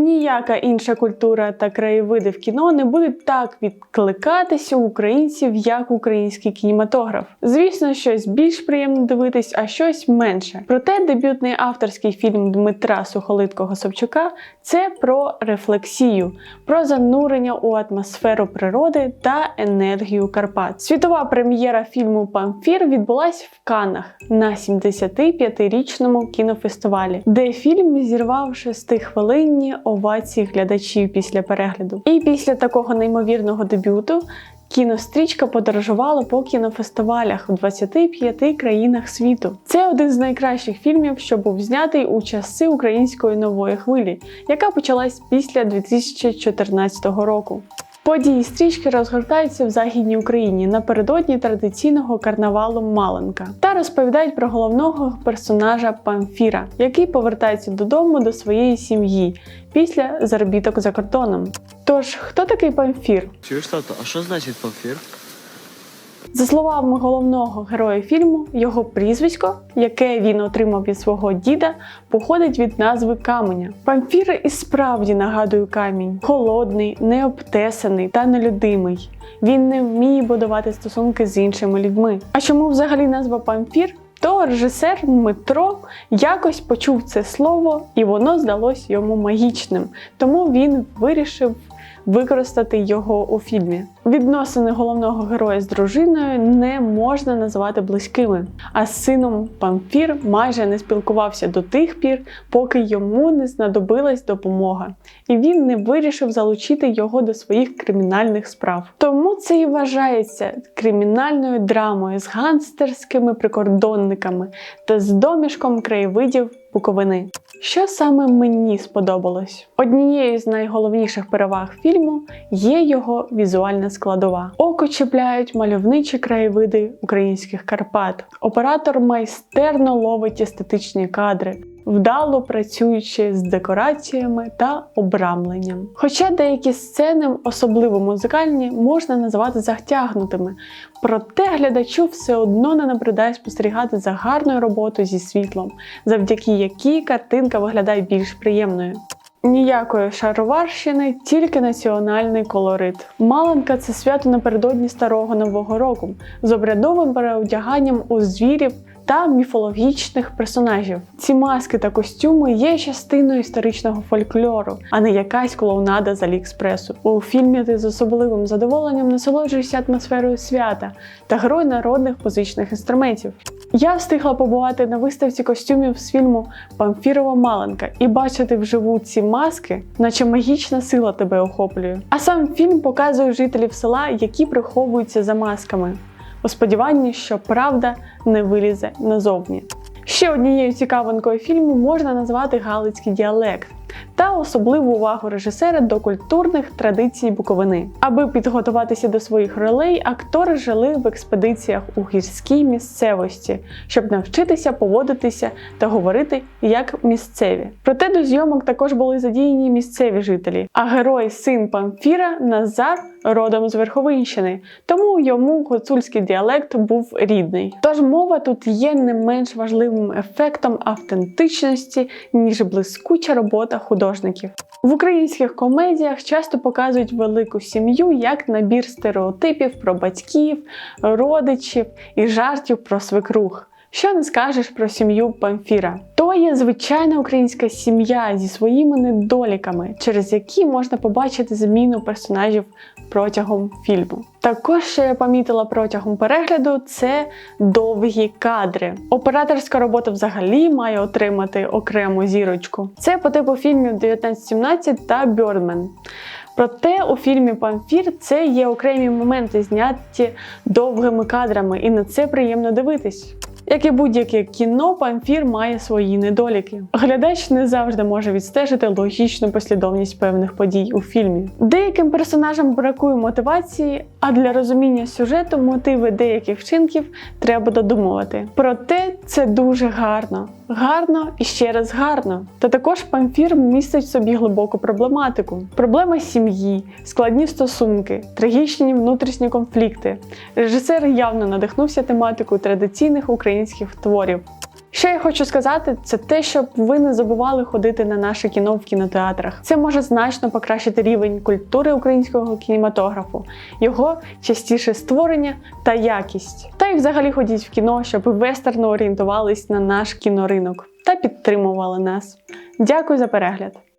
Ніяка інша культура та краєвиди в кіно не будуть так відкликатися у українців, як український кінематограф. Звісно, щось більш приємно дивитись, а щось менше. Проте дебютний авторський фільм Дмитра Сухолиткого Собчука це про рефлексію, про занурення у атмосферу природи та енергію Карпат. Світова прем'єра фільму Памфір відбулась в Каннах на 75-річному кінофестивалі, де фільм зірвав шестихвилинні овації глядачів після перегляду. І після такого неймовірного дебюту. Кінострічка подорожувала по кінофестивалях у 25 країнах світу. Це один з найкращих фільмів, що був знятий у часи української нової хвилі, яка почалась після 2014 року. Події стрічки розгортаються в Західній Україні напередодні традиційного карнавалу Маленка та розповідають про головного персонажа Памфіра, який повертається додому до своєї сім'ї після заробіток за кордоном. Тож, хто такий Памфір? Чуєш, тато, а що значить памфір? За словами головного героя фільму, його прізвисько, яке він отримав від свого діда, походить від назви каменя. Памфір і справді нагадує камінь, холодний, необтесаний та нелюдимий. Він не вміє будувати стосунки з іншими людьми. А чому взагалі назва Памфір? То режисер Дмитро якось почув це слово, і воно здалось йому магічним, тому він вирішив використати його у фільмі. Відносини головного героя з дружиною не можна називати близькими, а з сином Памфір майже не спілкувався до тих пір, поки йому не знадобилась допомога, і він не вирішив залучити його до своїх кримінальних справ. Тому це і вважається кримінальною драмою з гангстерськими прикордонниками та з домішком краєвидів Буковини. Що саме мені сподобалось? Однією з найголовніших переваг фільму є його візуальна складова. Око чіпляють мальовничі краєвиди українських Карпат. Оператор майстерно ловить естетичні кадри, вдало працюючи з декораціями та обрамленням. Хоча деякі сцени, особливо музикальні, можна називати затягнутими, проте глядачу все одно не набридає спостерігати за гарною роботою зі світлом, завдяки якій картинка виглядає більш приємною. Ніякої шароварщини, тільки національний колорит. Маланка це свято напередодні старого нового року з обрядовим переодяганням у звірів та міфологічних персонажів. Ці маски та костюми є частиною історичного фольклору, а не якась клоунада з Аліекспресу. У фільмі ти з особливим задоволенням насолоджуєшся атмосферою свята та грою народних музичних інструментів. Я встигла побувати на виставці костюмів з фільму Памфірова Маленка і бачити вживу ці маски, наче магічна сила тебе охоплює. А сам фільм показує жителів села, які приховуються за масками, у сподіванні, що правда не вилізе назовні. Ще однією цікавинкою фільму можна назвати галицький діалект та особливу увагу режисера до культурних традицій Буковини. Аби підготуватися до своїх ролей, актори жили в експедиціях у гірській місцевості, щоб навчитися поводитися та говорити як місцеві. Проте до зйомок також були задіяні місцеві жителі. А герой син Памфіра Назар родом з Верховинщини, тому йому гуцульський діалект був рідний. Тож мова тут є не менш важливим ефектом автентичності, ніж блискуча робота художників. В українських комедіях часто показують велику сім'ю як набір стереотипів про батьків, родичів і жартів про свекрух. Що не скажеш про сім'ю Памфіра? То є звичайна українська сім'я зі своїми недоліками, через які можна побачити зміну персонажів протягом фільму. Також що я помітила протягом перегляду це довгі кадри. Операторська робота взагалі має отримати окрему зірочку. Це по типу фільмів 1917 та Бьордмен. Проте у фільмі Памфір це є окремі моменти, зняті довгими кадрами, і на це приємно дивитись. Як і будь-яке кіно, памфір має свої недоліки. Глядач не завжди може відстежити логічну послідовність певних подій у фільмі. Деяким персонажам бракує мотивації, а для розуміння сюжету мотиви деяких вчинків треба додумувати. Проте це дуже гарно. Гарно і ще раз гарно. Та також памфір містить в собі глибоку проблематику: проблема сім'ї, складні стосунки, трагічні внутрішні конфлікти. Режисер явно надихнувся тематикою традиційних українських творів. Що я хочу сказати, це те, щоб ви не забували ходити на наше кіно в кінотеатрах. Це може значно покращити рівень культури українського кінематографу, його частіше створення та якість. Та й взагалі ходіть в кіно, щоб вестерно орієнтувались на наш кіноринок та підтримували нас. Дякую за перегляд!